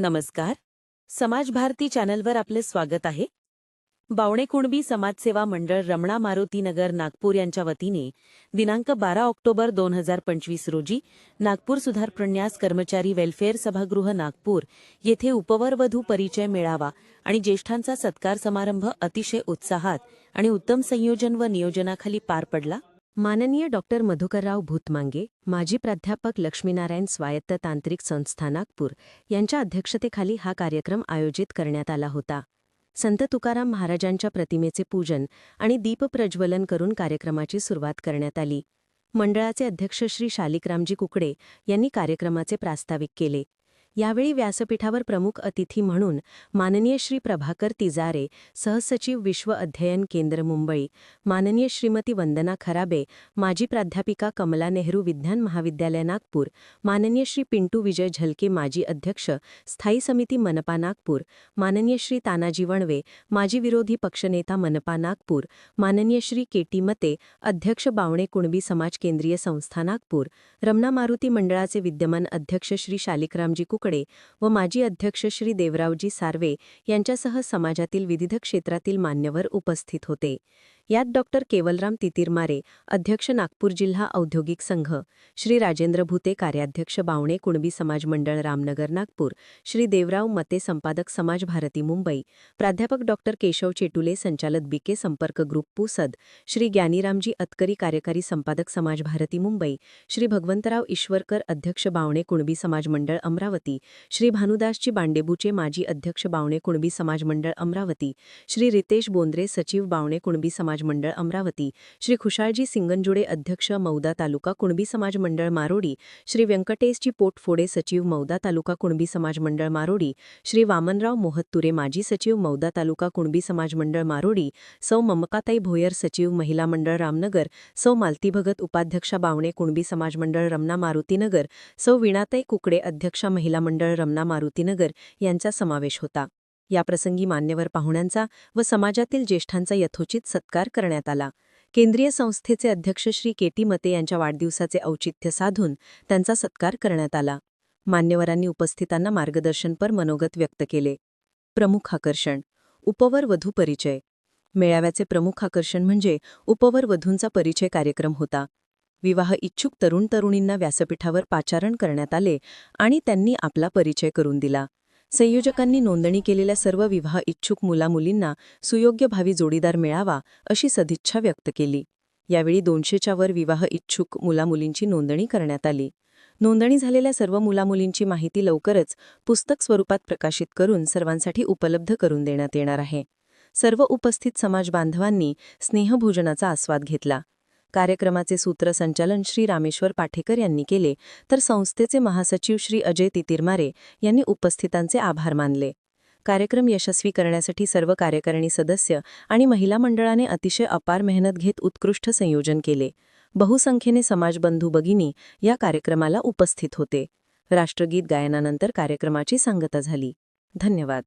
नमस्कार. समाज भारती चॅनलवर आपले स्वागत आहे. बावणे कुणबी समाजसेवा मंडळ रमणा मारुती नगर नागपूर यांच्या वतीने दिनांक बारा ऑक्टोबर दोन हजार पंचवीस रोजी नागपूर सुधार प्रन्यास कर्मचारी वेल्फेअर सभागृह नागपूर येथे उपवरवधू परिचय मेळावा आणि ज्येष्ठांचा सत्कार समारंभ अतिशय उत्साहात आणि उत्तम संयोजन व नियोजनाखाली पार पडला. माननीय डॉक्टर मधुकरराव भूतमांगे माजी प्राध्यापक लक्ष्मीनारायण स्वायत्त तांत्रिक संस्था नागपूर यांच्या अध्यक्षतेखाली हा कार्यक्रम आयोजित करण्यात आला होता. संत तुकाराम महाराजांच्या प्रतिमेचे पूजन आणि दीपप्रज्वलन करून कार्यक्रमाची सुरुवात करण्यात आली. मंडळाचे अध्यक्ष श्री शालिकरामजी कुकडे यांनी कार्यक्रमाचे प्रास्ताविक केले. यावेळी व्यासपीठावर प्रमुख अतिथी म्हणून माननीय श्री प्रभाकर तिजारे सहसचिव विश्व अध्ययन केंद्र मुंबई माननीय श्रीमती वंदना खराबे माजी प्राध्यापिका कमला नेहरू विज्ञान महाविद्यालय नागपूर माननीय श्री पिंटू विजय झलके माजी अध्यक्ष स्थायी समिती मनपा नागपूर माननीय श्री तानाजी वणवे माजी विरोधी पक्षनेता मनपा नागपूर माननीय श्री केटी मते अध्यक्ष बावणे कुणबी समाज केंद्रीय संस्था नागपूर रमणा मारुती मंडळाचे विद्यमान अध्यक्ष श्री शालिकरामजी कुकडे व माजी अध्यक्ष श्री देवरावजी सार्वे यांच्यासह समाजातील विविध क्षेत्रातील मान्यवर उपस्थित होते. यात डॉक्टर केवलराम तितीरमारे अध्यक्ष नागपूर जिल्हा औद्योगिक संघ श्री राजेंद्र भूते कार्याध्यक्ष बावणे कुणबी समाज मंडळ रामनगर नागपूर श्री देवराव मते संपादक समाज भारती मुंबई प्राध्यापक डॉक्टर केशव चेटुले संचालक बीके संपर्क ग्रुप पुसद श्री ज्ञानीरामजी अतकरी कार्यकारी संपादक समाज भारती मुंबई श्री भगवंतराव ईश्वरकर अध्यक्ष बावणे कुणबी समाज मंडळ अमरावती श्री भानुदासजी बांडेबूचे माजी अध्यक्ष बावणे कुणबी समाज मंडळ अमरावती श्री रितेश बोंद्रे सचिव बावणे कुणबी समाज मंडळ अमरावती श्री खुशाळजी सिंगनजुडे अध्यक्ष मौदा तालुका कुणबी समाज मंडळ मारोडी श्री व्यंकटेशजी पोटफोडे सचिव मौदा तालुका कुणबी समाज मंडळ मारोडी श्री वामनराव मोहत्तुरे माजी सचिव मौदा तालुका कुणबी समाज मंडळ मारोडी सौ ममकाताई भोयर सचिव महिला मंडळ रामनगर सौ मालती भगत उपाध्यक्षा बावणे कुणबी समाज मंडळ रमना मारुतीनगर सौ वीणाताई कुकडे अध्यक्षा महिला मंडळ रमना मारुतीनगर यांचा समावेश होता. याप्रसंगी मान्यवर पाहुण्यांचा व समाजातील ज्येष्ठांचा यथोचित सत्कार करण्यात आला. केंद्रीय संस्थेचे अध्यक्ष श्री केटी मते यांच्या वाढदिवसाचे औचित्य साधून त्यांचा सत्कार करण्यात आला. मान्यवरांनी उपस्थितांना मार्गदर्शनपर मनोगत व्यक्त केले. प्रमुख आकर्षण. उपवर वधू परिचय. मेळाव्याचे प्रमुख आकर्षण म्हणजे उपवर वधूंचा परिचय कार्यक्रम होता. विवाह इच्छुक तरुण तरुणींना व्यासपीठावर पाचारण करण्यात आले आणि त्यांनी आपला परिचय करून दिला. संयोजकांनी नोंदणी केलेल्या सर्व विवाह इच्छुक मुलामुलींना सुयोग्य भावी जोडीदार मिळावा अशी सदिच्छा व्यक्त केली. यावेळी दोनशेच्या वर विवाह इच्छुक मुलामुलींची नोंदणी करण्यात आली. नोंदणी झालेल्या सर्व मुलामुलींची माहिती लवकरच पुस्तक स्वरूपात प्रकाशित करून सर्वांसाठी उपलब्ध करून देण्यात येणार आहे. सर्व उपस्थित समाज बांधवांनी स्नेहभोजनाचा आस्वाद घेतला. कार्यक्रमाचे सूत्रसंचालन श्री रामेश्वर पाठेकर यांनी केले तर संस्थेचे महासचिव श्री अजय तितिरमारे यांनी उपस्थितांचे आभार मानले. कार्यक्रम यशस्वी करण्यासाठी सर्व कार्यकारिणी सदस्य आणि महिला मंडळाने अतिशय अपार मेहनत घेत उत्कृष्ट संयोजन केले. बहुसंख्येने समाजबंधू भगिनी या कार्यक्रमाला उपस्थित होते. राष्ट्रगीत गायनानंतर कार्यक्रमाची सांगता झाली. धन्यवाद.